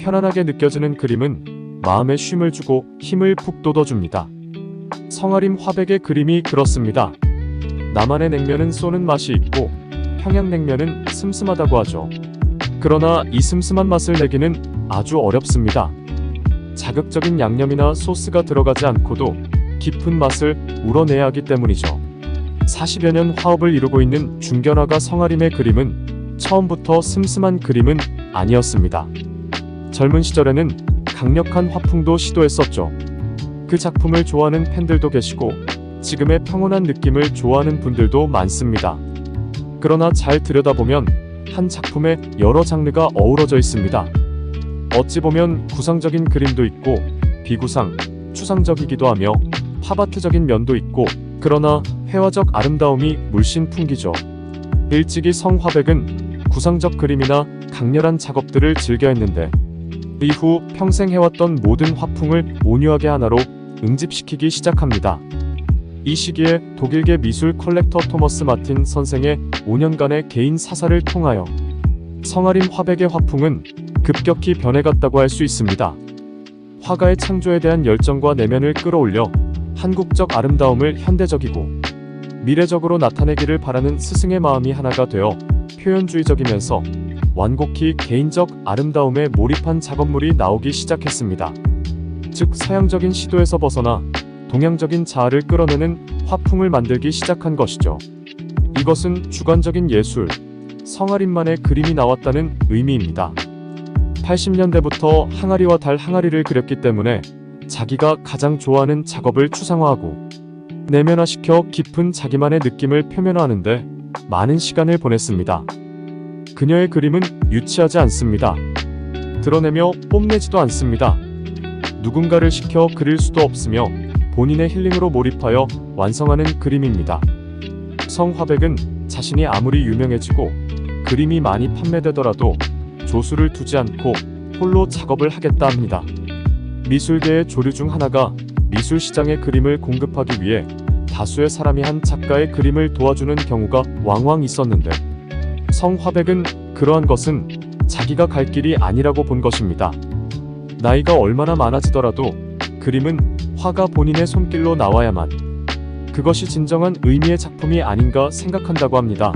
편안하게 느껴지는 그림은 마음에 쉼을 주고 힘을 푹 돋워줍니다. 성아림 화백의 그림이 그렇습니다. 남한의 냉면은 쏘는 맛이 있고 평양냉면은 슴슴하다고 하죠. 그러나 이 슴슴한 맛을 내기는 아주 어렵습니다. 자극적인 양념이나 소스가 들어가지 않고도 깊은 맛을 우러내야 하기 때문이죠. 40여 년 화업을 이루고 있는 중견화가 성아림의 그림은 처음부터 슴슴한 그림은 아니었습니다. 젊은 시절에는 강력한 화풍도 시도했었죠. 그 작품을 좋아하는 팬들도 계시고 지금의 평온한 느낌을 좋아하는 분들도 많습니다. 그러나 잘 들여다보면 한 작품에 여러 장르가 어우러져 있습니다. 어찌 보면 구상적인 그림도 있고 비구상, 추상적이기도 하며 팝아트적인 면도 있고 그러나 회화적 아름다움이 물씬 풍기죠. 일찍이 성화백은 구상적 그림이나 강렬한 작업들을 즐겨 했는데 이후 평생 해왔던 모든 화풍을 온유하게 하나로 응집시키기 시작합니다. 이 시기에 독일계 미술 컬렉터 토머스 마틴 선생의 5년간의 개인 사사를 통하여 성아림 화백의 화풍은 급격히 변해갔다고 할 수 있습니다. 화가의 창조에 대한 열정과 내면을 끌어올려 한국적 아름다움을 현대적이고 미래적으로 나타내기를 바라는 스승의 마음이 하나가 되어 표현주의적이면서 완곡히 개인적 아름다움에 몰입한 작업물이 나오기 시작했습니다. 즉 서양적인 시도에서 벗어나 동양적인 자아를 끌어내는 화풍을 만들기 시작한 것이죠. 이것은 주관적인 예술, 성아림만의 그림이 나왔다는 의미입니다. 80년대부터 항아리와 달 항아리를 그렸기 때문에 자기가 가장 좋아하는 작업을 추상화하고 내면화시켜 깊은 자기만의 느낌을 표면화하는데 많은 시간을 보냈습니다. 그녀의 그림은 유치하지 않습니다. 드러내며 뽐내지도 않습니다. 누군가를 시켜 그릴 수도 없으며 본인의 힐링으로 몰입하여 완성하는 그림입니다. 성화백은 자신이 아무리 유명해지고 그림이 많이 판매되더라도 조수를 두지 않고 홀로 작업을 하겠다 합니다. 미술계의 조류 중 하나가 미술 시장에 그림을 공급하기 위해 다수의 사람이 한 작가의 그림을 도와주는 경우가 왕왕 있었는데 성화백은 그러한 것은 자기가 갈 길이 아니라고 본 것입니다. 나이가 얼마나 많아지더라도 그림은 화가 본인의 손길로 나와야만 그것이 진정한 의미의 작품이 아닌가 생각한다고 합니다.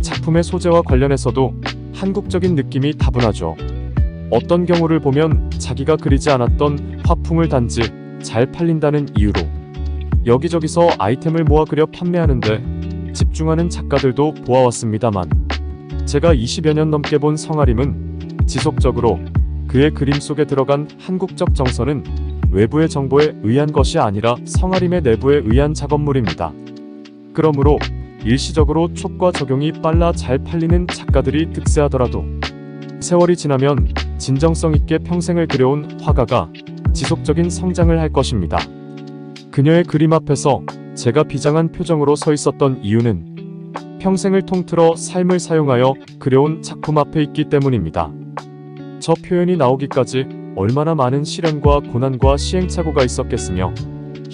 작품의 소재와 관련해서도 한국적인 느낌이 다분하죠. 어떤 경우를 보면 자기가 그리지 않았던 화풍을 단지 잘 팔린다는 이유로 여기저기서 아이템을 모아 그려 판매하는데 집중하는 작가들도 보아왔습니다만 제가 20여 년 넘게 본 성아림은 지속적으로 그의 그림 속에 들어간 한국적 정서는 외부의 정보에 의한 것이 아니라 성아림의 내부에 의한 작업물입니다. 그러므로 일시적으로 촉과 적용이 빨라 잘 팔리는 작가들이 득세하더라도 세월이 지나면 진정성 있게 평생을 그려온 화가가 지속적인 성장을 할 것입니다. 그녀의 그림 앞에서 제가 비장한 표정으로 서 있었던 이유는 평생을 통틀어 삶을 사용하여 그려온 작품 앞에 있기 때문입니다. 저 표현이 나오기까지 얼마나 많은 시련과 고난과 시행착오가 있었겠으며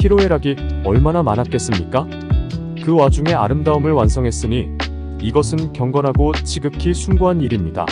희로애락이 얼마나 많았겠습니까? 그 와중에 아름다움을 완성했으니 이것은 경건하고 지극히 숭고한 일입니다.